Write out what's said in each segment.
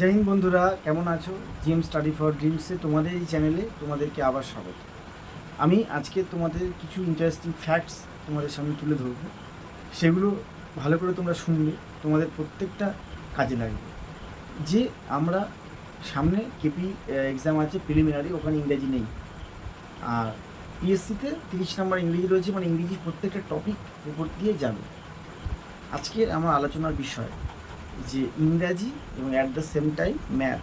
জয় হিন্দ বন্ধুরা, কেমন আছো? জিএম স্টাডি ফর ড্রিমসে তোমাদের এই চ্যানেলে তোমাদেরকে আবার স্বাগত। আমি আজকে তোমাদের কিছু ইন্টারেস্টিং ফ্যাক্টস তোমাদের সামনে তুলে ধরবো। সেগুলো ভালো করে তোমরা শুনবে, তোমাদের প্রত্যেকটা কাজে লাগবে। যে আমরা সামনে কেপি এক্সাম আছে প্রিলিমিনারি ওখানে ইংরেজি নেই। আর পিএসসিতে তিরিশ নম্বর ইংরেজি রয়েছে মানে ইংরেজির প্রত্যেকটা টপিক উপর দিয়ে যাবে। আজকের আমার আলোচনার বিষয় যে ইংরাজি এবং at the same time math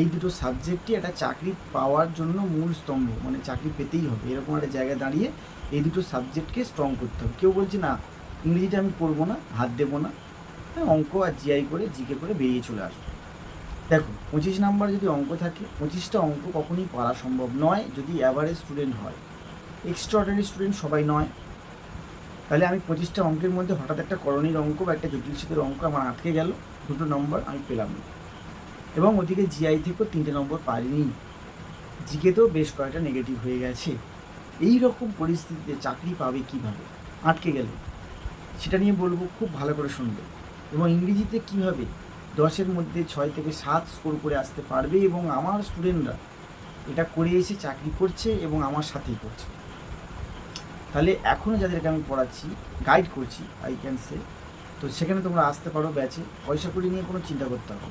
এই দুটো সাবজেক্টই একটা চাকরি পাওয়ার জন্য মূল স্তম্ভ মানে চাকরি পেতেই হবে। এরকম একটা জায়গায় দাঁড়িয়ে এই দুটো সাবজেক্টকে স্ট্রং করতে হবে। কেউ বলছে, না, ইংরেজিটা আমি পড়ব না, হাত দেবো না। হ্যাঁ অঙ্ক আর জিআই করে জিকে করে বেরিয়ে চলে আসব। দেখো, পঁচিশ নাম্বার যদি অঙ্ক থাকে, পঁচিশটা অঙ্ক কখনই পারা সম্ভব নয় যদি অ্যাভারেজ স্টুডেন্ট হয়। এক্সট্রাঅর্ডিনারি স্টুডেন্ট সবাই নয়। তাহলে আমি পঁচিশটা অঙ্কের মধ্যে হঠাৎ একটা করণীর অঙ্ক বা একটা জটিল শীতের অঙ্ক আমার আটকে গেল, দুটো নম্বর আমি পেলাম না। এবং ওদিকে জিআই থেকেও তিনটে নম্বর পাইনি। জিকেতেও বেশ কয়েকটা নেগেটিভ হয়ে গেছে। এই রকম পরিস্থিতিতে চাকরি পাবে কীভাবে? আটকে গেলে। সেটা নিয়ে বলব খুব ভালো করে শুনবে। এবং ইংরেজিতে কীভাবে দশের মধ্যে ছয় থেকে সাত স্কোর করে আসতে পারবে এবং আমার স্টুডেন্টরা এটা করে এসে চাকরি করছে এবং আমার সাথেই করছে। তাহলে এখনও যাদেরকে আমি পড়াচ্ছি গাইড করছি আই ক্যান সে তো সেখানে তোমরা আসতে পারো ব্যাচে পয়সা করি নিয়ে কোনো চিন্তা করতে হবে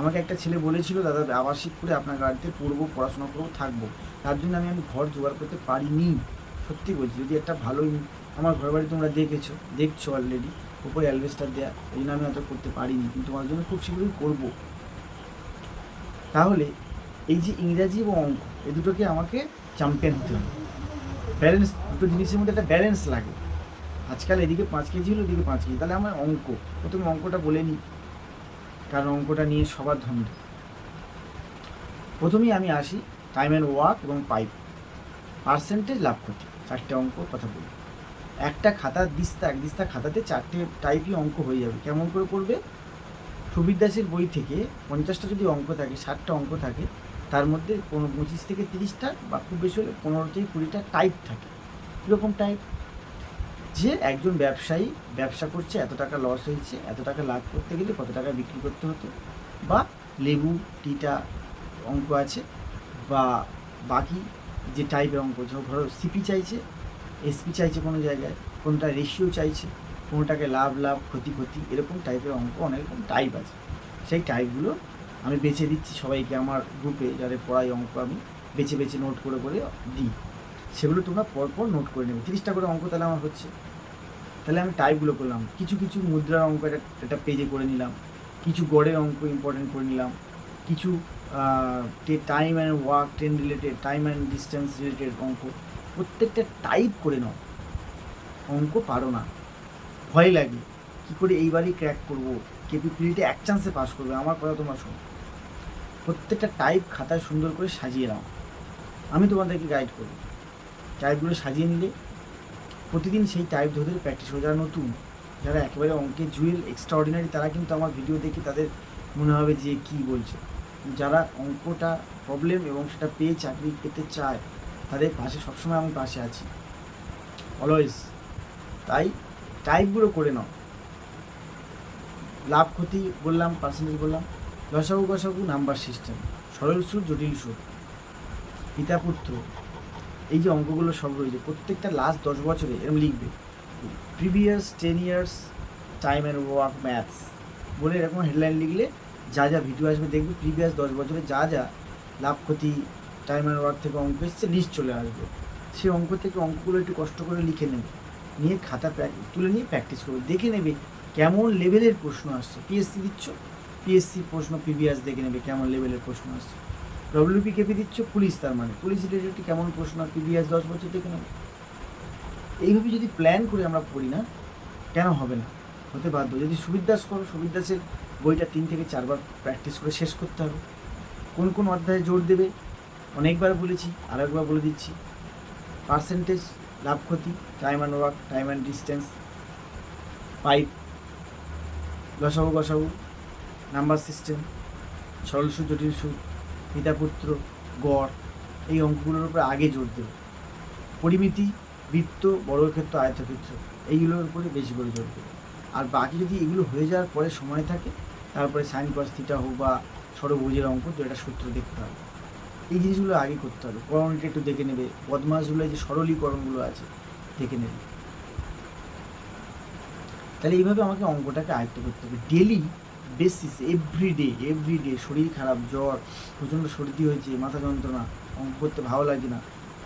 আমাকে একটা ছেলে বলেছিল, দাদা, আবাসিক করে আপনার গাড়িতে পড়ব, পড়াশোনা করব, থাকব। তার জন্য আমি আমি ঘর জোগাড় করতে পারিনি। সত্যি বলছি, যদি একটা ভালো আমার ঘর বাড়ি তোমরা দেখেছ, দেখছ অলরেডি উপরে অ্যালভেস্টার দেওয়া এই জন্য আমি অত করতে পারিনি। কিন্তু তোমার জন্য খুব শীঘ্রই করব। তাহলে এই যে ইংরাজি এবং অঙ্ক এই দুটোকে আমাকে চ্যাম্পিয়ন হতে হবে। ব্যালেন্স দুটো জিনিসের মধ্যে একটা ব্যালেন্স লাগে। আজকাল এদিকে পাঁচ কেজি হলো এদিকে পাঁচ কেজি। তাহলে আমার অঙ্ক, প্রথমে অঙ্কটা বলে নিই। কারণ অঙ্কটা নিয়ে সবার ধন্দ প্রথমেই আমি আসি টাইম অ্যান্ড ওয়ার্ক এবং পাইপ পার্সেন্টেজ লাভ ক্ষতি চারটে অঙ্ক কথা বলি। একটা খাতা দিস্তা এক দিস্তা খাতাতে চারটে টাইপই অঙ্ক হয়ে যাবে। কেমন করে করবে? সুবির দাসের বই থেকে পঞ্চাশটা যদি অঙ্ক থাকে, ষাটটা অঙ্ক থাকে তার মধ্যে কোনো পঁচিশ থেকে তিরিশটা বা খুব বেশি হলে পনেরো থেকে কুড়িটা টাইপ থাকে। কীরকম টাইপ যে একজন ব্যবসায়ী ব্যবসা করছে, এত টাকা লস হয়েছে, এত টাকা লাভ করতে গেলে কত টাকা বিক্রি করতে হতো? বা লেবু টিটা অঙ্ক আছে, বা বাকি যে টাইপের অঙ্ক, ধরো সিপি চাইছে এসপি চাইছে কোনো জায়গায়, কোনটা রেশিও চাইছে, কোনোটাকে লাভ লাভ, ক্ষতি ক্ষতি, এরকম টাইপের অঙ্ক, অনেক রকম টাইপ আছে। সেই টাইপগুলো আমি বেছে দিচ্ছি সবাইকে আমার গ্রুপে যাদের পড়াই অঙ্ক আমি, বেছে বেছে নোট করে করে দিই। সেগুলো তোমরা পরপর নোট করে নেবে। তিরিশটা করে অঙ্ক তাহলে আমার হচ্ছে। তাহলে আমি টাইপগুলো করলাম। কিছু কিছু মুদ্রার অঙ্ক একটা একটা পেজে করে নিলাম। কিছু গড়ের অঙ্ক ইম্পর্টেন্ট করে নিলাম। কিছু time and work train related time and distance related অঙ্ক। প্রত্যেকটা টাইপ করে নাও। অঙ্ক পারো না। ভয় লাগে। কী করে এইবারই ক্র্যাক করব? কেপিপিলিটি এক চান্সে পাস করবে। আমার কথা তোমার শোনো। প্রত্যেকটা টাইপ খাতায় সুন্দর করে সাজিয়ে নাও। আমি তোমাদেরকে গাইড করব। টাইপগুলো সাজিয়ে নিলে প্রতিদিন সেই টাইপ ধরে ধরে প্র্যাকটিস করে। যারা নতুন, যারা একেবারে অঙ্কে জুয়েল এক্সট্রা অর্ডিনারি তারা কিন্তু আমার ভিডিও দেখে তাদের মনে হবে যে কী বলছে। যারা অঙ্কটা প্রবলেম এবং সেটা পেয়ে চাকরি পেতে চায়, তাদের পাশে সবসময় আমি পাশে আছি। অলওয়েজ তাই টাইপগুলো করে নাও। লাভ ক্ষতি বললাম পার্সেন্টেজ বললাম। লসাগু গসাগু নাম্বার সিস্টেম সরল সুর, জটিল সুর। পিতা পুত্র এই যে অঙ্কগুলো সব রয়েছে, প্রত্যেকটা লাস্ট দশ বছরে এরকম লিখবে। Previous ten years time and work maths বলে এরকম হেডলাইন লিখলে যা যা ভিডিও আসবে দেখবে প্রিভিয়াস দশ বছরে যা যা লাভ, ক্ষতি টাইম অ্যান্ড ওয়ার্ক থেকে অঙ্ক এসছে লিস্ট চলে আসবে। সেই অঙ্ক থেকে অঙ্কগুলো একটু কষ্ট করে লিখে নেবে। নিয়ে খাতা তুলে নিয়ে প্র্যাকটিস করবে। দেখে নেবে কেমন লেভেলের প্রশ্ন আসছে। পিএসসি দিচ্ছ? পিএসসি প্রশ্ন পিবিএস দেখে নেবে কেমন লেভেলের প্রশ্ন আসছে। ডব্লিউপি কেপি দিচ্ছ পুলিশ তার মানে। পুলিশ রিলেটেড কেমন প্রশ্ন পিবিএস দশ বছর দেখে নেবে। এইভাবে যদি প্ল্যান করে আমরা পড়ি না, কেন হবে না? হতে বাধ্য। যদি সুবিদাস করো সুবিদাসের বইটা তিন থেকে চারবার প্র্যাকটিস করে শেষ করতে হবে। কোন কোন অধ্যায়ে জোর দেবে? অনেকবার বলেছি আর একবার বলে দিচ্ছি। পার্সেন্টেজ লাভ ক্ষতি time and work time and distance pipe লসাগু, গসাগু নাম্বার সিস্টেম সরল সুর জটিল সুর পিতা পুত্র গড়, এই অঙ্কগুলোর উপরে আগে জোর দেবে পরিমিতি, বৃত্ত, বর্গক্ষেত্র, আয়তক্ষেত্র, এইগুলোর উপরে বেশি করে জোর দেবে আর বাকি যদি এগুলো হয়ে যাওয়ার পরে সময় থাকে, তারপরে সাইন কস হোক বা ষড়ভুজের অঙ্ক, তো এটা সূত্র দেখতে হবে। এই জিনিসগুলো আগে করতে হবে। করণটা একটু দেখে নেবে। বদমাসগুলো যে সরলীকরণগুলো আছে, দেখে নেবে। তাহলে এইভাবে আমাকে অঙ্কটাকে আয়ত্ত করতে হবে। ডেলি বেসিস এভরিডে এভরিডে শরীর খারাপ, জ্বর, প্রচণ্ড সর্দি হয়েছে, মাথা যন্ত্রণা, অঙ্ক করতে ভালো লাগে না।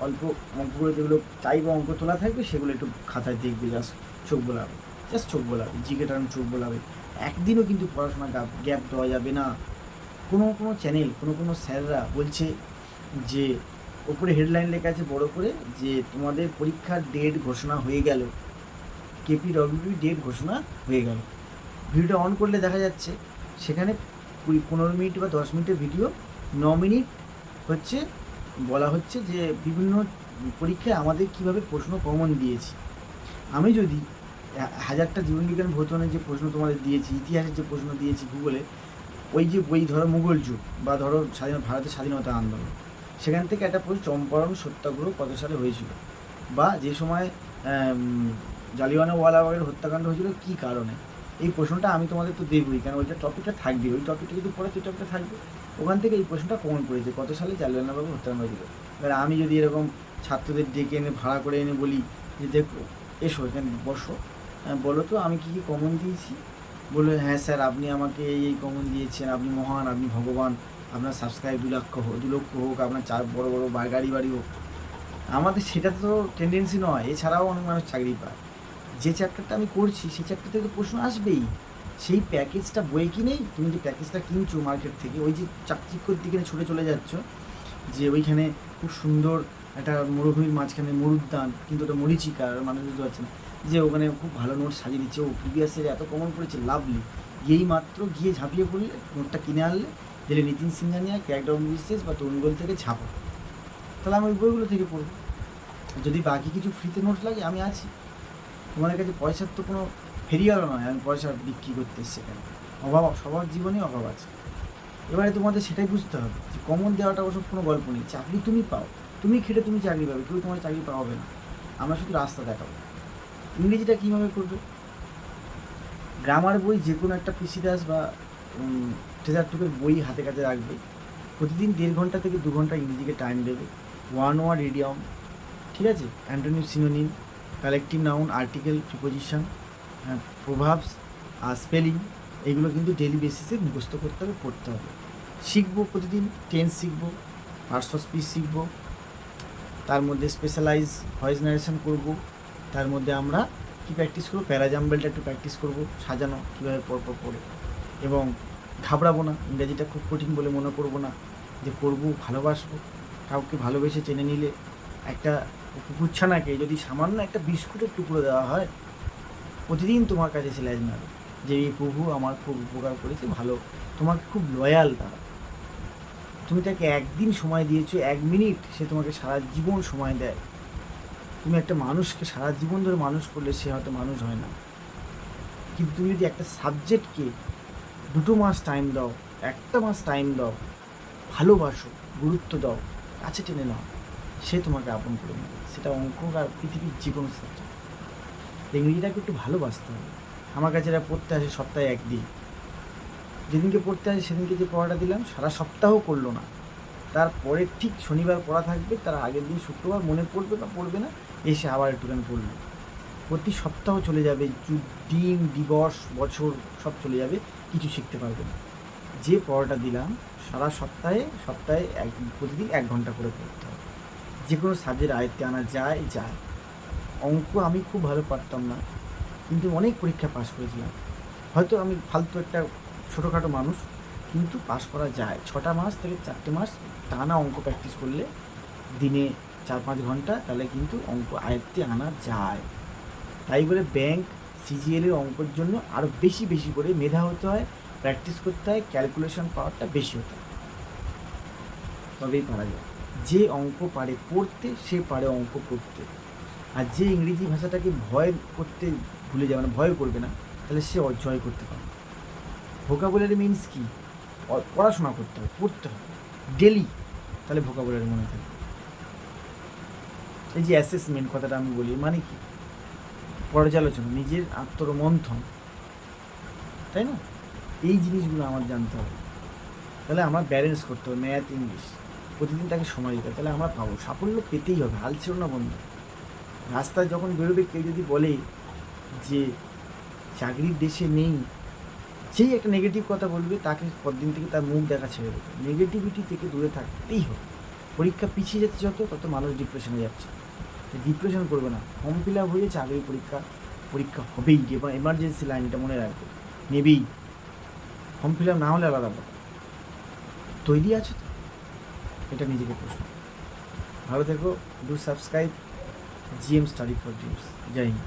অল্প অঙ্কগুলো যেগুলো চাইবে অঙ্ক তোলা থাকবে, সেগুলো একটু খাতায় দেখবে জাস্ট চোখ বোলাবে জাস্ট চোখ বোলাবে, জিকে টান চোখ বোলাবে। একদিনও কিন্তু পড়াশোনা গ্যাপ গ্যাপ দেওয়া যাবে না। কোনো কোনো চ্যানেল কোনো কোনো স্যাররা বলছে যে, ওপরে হেডলাইন লেখা আছে বড় করে যে, তোমাদের পরীক্ষার ডেট ঘোষণা হয়ে গেল। কেপিডব্লিউডি ডেট ঘোষণা হয়ে গেল। ভিডিওটা অন করলে দেখা যাচ্ছে, সেখানে কুড়ি, পনেরো মিনিট বা দশ মিনিটের ভিডিও ন মিনিট হচ্ছে, বলা হচ্ছে যে বিভিন্ন পরীক্ষায় আমাদের কীভাবে প্রশ্ন কমন দিয়েছি। আমি যদি হাজারটা জীবনবিজ্ঞান ভৌতনের যে প্রশ্ন তোমাদের দিয়েছি, ইতিহাসের যে প্রশ্ন দিয়েছি ভূগোলে ওই যে বই ধরো মুঘল যুগ বা ধরো স্বাধীন, ভারতের স্বাধীনতা আন্দোলন, সেখান থেকে একটা প্রশ্ন, চম্পারণ সত্যাগ্রহ কত সালে হয়েছিল? বা যে সময় জালিওয়ানাওয়ালাবাগের হত্যাকাণ্ড হয়েছিল, কী কারণে? এই প্রশ্নটা আমি তোমাদের তো দেবই কেন ওইটা টপিকটা থাকবে ওই টপিকটা যদি পড়ে ওই টপিকটা থাকবে। ওখান থেকে এই প্রশ্নটা কমন পড়েছে কত সালে জালিওয়ানাবাগ হত্যাকাণ্ড হয়েছিল এবার আমি যদি এরকম ছাত্রদের ডেকে এনে ভাড়া করে এনে বলি যে দেখো এসো এখানে বসো। হ্যাঁ, বলো তো আমি কী কী কমন দিয়েছি? বলল হ্যাঁ স্যার আপনি আমাকে এই এই কমন দিয়েছেন আপনি মহান আপনি ভগবান আপনার সাবস্ক্রাইব দু লক্ষ হোক দু লক্ষ হোক আপনার চার বড় বড় গাড়ি বাড়ি হোক। আমাদের সেটা তো টেন্ডেন্সি নয় এছাড়াও অনেক মানুষ চাকরি পায়। যে চ্যাপ্টারটা আমি করছি, সেই চ্যাপ্টার থেকে তো প্রশ্ন আসবেই। সেই প্যাকেজটা বই কিনেই তুমি যে প্যাকেজটা কিনছো মার্কেট থেকে, ওই যে চাকচিক্যর দিকে ছুটে চলে যাচ্ছ, যে ওইখানে খুব সুন্দর একটা মরুভূমির মাঝখানে মরুদ্যান, কিন্তু ওটা মরিচিকা মানুষ বুঝতে পারছে না। যে ওখানে খুব ভালো নোট সাজিয়ে দিচ্ছে। ও প্রিভিয়াসের এত কমন পড়েছে লাভলি গিয়েই মাত্র গিয়ে ঝাঁপিয়ে পড়লে নোটটা কিনে আনলে, দিলে নিতিন সিংহানিয়া ক্যারেক্টার বিশেষ বা তরুণগোল থেকে ছাপো তাহলে আমি ওই বইগুলো থেকে পড়ব। যদি বাকি কিছু ফ্রিতে নোটস লাগে, আমি আছি। তোমাদের কাছে পয়সার তো কোনো ফেরিয়ালও নয়, আমি পয়সা বিক্রি করতে এসছি এখানে। অভাব, সবার জীবনে অভাব আছে। এবারে তোমাদের সেটাই বুঝতে হবে যে কমন দেওয়াটা ওসব কোনো গল্প নেই। চাকরি তুমি পাও, তুমি খেটে তুমি চাকরি পাবে, কেউ তোমার চাকরি পাওয়াবে না। আমরা শুধু রাস্তা দেখাবো। ইংরেজিটা কীভাবে করবে? গ্রামার বই যে কোনো একটা পিসি দাস বা ট্রেজার টুকের বই হাতে কাছে রাখবে। প্রতিদিন দেড় ঘণ্টা থেকে দু ঘণ্টা ইংরেজিকে টাইম দেবে। ওয়ান ওয়ার্ড ইডিয়ম ঠিক আছে? Antonym synonym collective noun article preposition proverbs আর স্পেলিং এগুলো কিন্তু ডেলি বেসিসে মুখস্থ করতে হবে, পড়তে হবে। শিখব প্রতিদিন টেন্স শিখব পার্শ্ব স্পিচ শিখব, তার মধ্যে স্পেশালাইজ ভয়েস নারেশন করব, তার মধ্যে আমরা কি প্র্যাকটিস করব প্যারাজাম্বেলটা একটু প্র্যাকটিস করব, সাজানো, কীভাবে পরপর পড়ে। এবং ঘাবড়াবো না, ইংরাজিটা খুব কঠিন বলে মনে করব না, যে করব, ভালোবাসবো, কাউকে ভালোবেসে চেনে নিলে একটা কুকুরছানাকে যদি সামান্য একটা বিস্কুটের টুকরো দেওয়া হয়, প্রতিদিন তোমার কাছে এসে ল্যাজ মারবে। যে এই প্রভু আমার খুব উপকার করেছে, ভালো। তোমাকে খুব লয়াল তারা। তুমি তাকে একদিন সময় দিয়েছ, এক মিনিট সে তোমাকে সারা জীবন সময় দেয়। তুমি একটা মানুষকে সারা জীবন ধরে মানুষ করলে সে হয়তো মানুষ হয় না। কিন্তু তুমি যদি একটা সাবজেক্টকে দুটো মাস টাইম দাও, একটা মাস টাইম দাও, ভালোবাসো, গুরুত্ব দাও, কাছে টেনে নাও। সে তোমাকে আপন করে নেবে। সেটা অঙ্ক আর পৃথিবীর কোনো সাবজেক্ট। ইংরেজিটাকে একটু ভালোবাসতে হবে। আমার কাছে এরা পড়তে আসে সপ্তাহে একদিন। যেদিনকে পড়তে আসে সেদিনকে যে পড়াটা দিলাম, সারা সপ্তাহ করল না। তারপরে ঠিক শনিবার পড়া থাকবে, তার আগের দিন শুক্রবার মনে পড়বে বা পড়বে না, এসে আবার একটুখানি পড়ল। প্রতি সপ্তাহ চলে যাবে দিন, দিবস, বছর সব চলে যাবে, কিছু শিখতে পারবে না। যে পড়াটা দিলাম, সারা সপ্তাহে সপ্তাহে এক, প্রতিদিন এক ঘণ্টা করে পড়তে হবে। যে কোনো সাবজেক্ট আয়ত্তে আনা যায় যায়। অঙ্ক আমি খুব ভালো পারতাম না, কিন্তু অনেক পরীক্ষা পাস করেছিলাম। হয়তো আমি ফালতু একটা ছোটোখাটো মানুষ, কিন্তু পাস করা যায়। ছটা মাস থেকে চারটে মাস টানা অঙ্ক প্র্যাকটিস করলে দিনে চার পাঁচ ঘণ্টা, তাহলে কিন্তু অঙ্ক আয়ত্তে আনা যায়। তাই বলে ব্যাংক সিজিএলের অঙ্কের জন্য আরও বেশি বেশি করে মেধা হতে হয় প্র্যাকটিস করতে হয় ক্যালকুলেশন পাওয়ারটা বেশি হতে হয়। তবেই পারা যায়। যে অঙ্ক পারে পড়তে, সে পারে অঙ্ক করতে। আর যে ইংরেজি ভাষাটাকে ভয় করতে ভুলে যাবে না ভয় করবে না, তাহলে সে অজয় করতে পারবে ভোকাবুলারি মিনস কি? পড়াশোনা করতে হবে, পড়তে হবে। ডেলি তাহলে ভোকাবুলারি মনে থাকবে এই যে অ্যাসেসমেন্ট কথাটা আমি বলি মানে কি? পর্যালোচনা, নিজের আত্মরমন্থন। তাই না? এই জিনিসগুলো আমার জানতে হবে। তাহলে আমরা ব্যালেন্স করতে হবে ম্যাথ ইংলিশ প্রতিদিন তাকে সময় দিতে তাহলে আমরা পাবো। সাফল্য পেতেই হবে, হাল ছিল না বন্ধু। রাস্তায় যখন বেরোবে, কেউ যদি বলে যে চাকরির দেশে নেই সেই একটা নেগেটিভ কথা বলবে, তাকে পরদিন থেকে তার মুখ দেখা ছেড়ে দেবে। নেগেটিভিটি থেকে দূরে থাকতেই হবে। পরীক্ষা পিছিয়ে যাচ্ছে যত, তত মানুষ ডিপ্রেশনে যাচ্ছে। ডিপ্রেশন করবে না। ফর্ম ফিল আপ হয়ে চাকরির পরীক্ষা পরীক্ষা হবেই, এবার এমার্জেন্সি লাইন এটা মনে রাখবে। নেবেই। ফর্ম ফিল আপ না হলে আলাদা তৈরি আছে এটা নিজেকে প্রশ্ন। ভালো থেকো do subscribe GM study for dreams. Joy Hind.